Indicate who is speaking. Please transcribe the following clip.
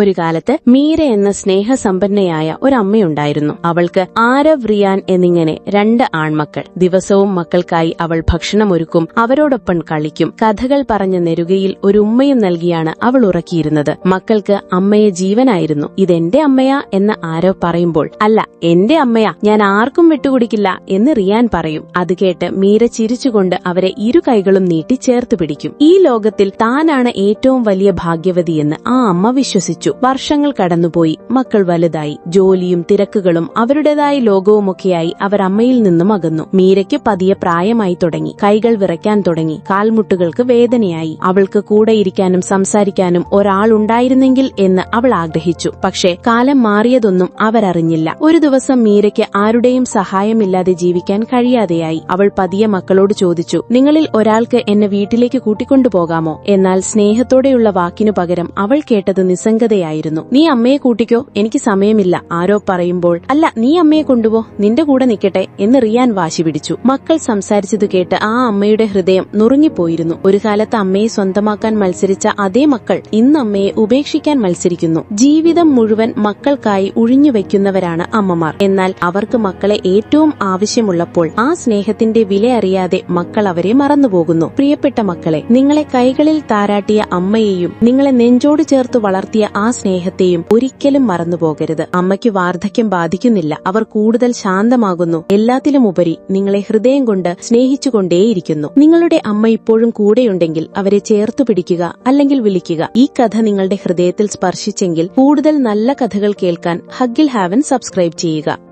Speaker 1: ഒരു കാലത്ത് മീര എന്ന സ്നേഹസമ്പന്നയായ അമ്മയുണ്ടായിരുന്നു. അവൾക്ക് ആരവ് റിയാൻ എന്നിങ്ങനെ രണ്ട് ആൺമക്കൾ. ദിവസവും മക്കൾക്കായി അവൾ ഭക്ഷണമൊരുക്കും അവരോടൊപ്പം കളിക്കും കഥകൾ പറഞ്ഞ നെരുകയിൽ ഒരു ഉമ്മയും നൽകിയാണ് അവൾ ഉറക്കിയിരുന്നത്. മക്കൾക്ക് അമ്മയെ ജീവനായിരുന്നു. ഇതെന്റെ അമ്മയാ എന്ന് ആരോ പറയുമ്പോൾ അല്ല എന്റെ അമ്മയാ ഞാൻ ആർക്കും വിട്ടുകൊടുക്കില്ല എന്ന് റിയാൻ പറയും. അത് കേട്ട് മീര ചിരിച്ചുകൊണ്ട് അവരെ ഇരു കൈകളും നീട്ടി ചേർത്ത് പിടിക്കും. ഈ ലോകത്തിൽ താനാണ് ഏറ്റവും വലിയ ഭാഗ്യവതിയെന്ന് ആ അമ്മ വിശ്വസിച്ചു. വർഷങ്ങൾ കടന്നുപോയി. മക്കൾ വലുതായി. ജോലിയും തിരക്കുകളും അവരുടേതായ ലോകവുമൊക്കെയായി അവർ അമ്മയിൽ നിന്നും അകന്നു. മീരയ്ക്ക് പതിയെ പ്രായമായി തുടങ്ങി. കൈകൾ വിറയ്ക്കാൻ തുടങ്ങി. കാൽമുട്ടുകൾക്ക് വേദനയായി. അവൾക്ക് കൂടെ ഇരിക്കാനും സംസാരിക്കാനും ഒരാളുണ്ടായിരുന്നെങ്കിൽ എന്ന് അവൾ ആഗ്രഹിച്ചു. പക്ഷേ കാലം മാറിയതൊന്നും അവരറിഞ്ഞില്ല. ഒരു ദിവസം മീരയ്ക്ക് ആരുടെയും സഹായമില്ലാതെ ജീവിക്കാൻ കഴിയാതെയായി. അവൾ പതിയെ മക്കളോട് ചോദിച്ചു നിങ്ങളിൽ ഒരാൾക്ക് എന്നെ വീട്ടിലേക്ക് കൂട്ടിക്കൊണ്ടുപോകാമോ? എന്നാൽ സ്നേഹത്തോടെയുള്ള വാക്കിനു പകരം അവൾ കേട്ടത് നിസ്സംഗതയായിരുന്നു നീ അമ്മയെ കൂട്ടിക്കോ? എനിക്ക് സമയമില്ല. ആരോ പറയുമ്പോൾ അല്ല നീ അമ്മയെ കൊണ്ടുപോ. നിന്റെ കൂടെ നിൽക്കട്ടെ എന്ന് റിയാൻ വാശി പിടിച്ചു. മക്കൾ സംസാരിച്ചത് കേട്ട് ആ അമ്മയുടെ ഹൃദയം നുറുങ്ങിപ്പോയിരുന്നു. ഒരു കാലത്ത് അമ്മയെ സ്വന്തമാക്കാൻ മത്സരിച്ച അതേ മക്കൾ ഇന്ന് അമ്മയെ ഉപേക്ഷിക്കാൻ മത്സരിക്കുന്നു. ജീവിതം മുഴുവൻ മക്കൾക്കായി ഉഴിഞ്ഞുവെക്കുന്നവരാണ് അമ്മമാർ. എന്നാൽ അവർക്ക് മക്കളെ ഏറ്റവും ആവശ്യമുള്ളപ്പോൾ ആ സ്നേഹത്തിന്റെ വില അറിയാതെ മക്കൾ അവരെ മറന്നുപോകുന്നു. പ്രിയപ്പെട്ട മക്കളെ നിങ്ങളെ കൈകളിൽ താരാട്ടിയ അമ്മയെയും നിങ്ങളെ നെഞ്ചോട് ചേർത്ത് വളർത്തിയ ആ സ്നേഹത്തെയും ഒരിക്കലും മറന്നുപോകരുത്. അമ്മയ്ക്ക് വാർദ്ധക്യം ബാധിക്കുന്നില്ല. അവർ കൂടുതൽ ശാന്തമാകുന്നു. എല്ലാത്തിലും ഉപരി നിങ്ങളെ ഹൃദയം കൊണ്ട് സ്നേഹിച്ചുകൊണ്ടേയിരിക്കുന്നു. നിങ്ങളുടെ അമ്മ ഇപ്പോഴും കൂടെയുണ്ടെങ്കിൽ അവരെ ചേർത്തു പിടിക്കുക അല്ലെങ്കിൽ വിളിക്കുക. ഈ കഥ നിങ്ങളുടെ ഹൃദയത്തിൽ സ്പർശിച്ചെങ്കിൽ കൂടുതൽ നല്ല കഥകൾ കേൾക്കാൻ ഹഗിൽ ഹാവൻ സബ്സ്ക്രൈബ് ചെയ്യുക.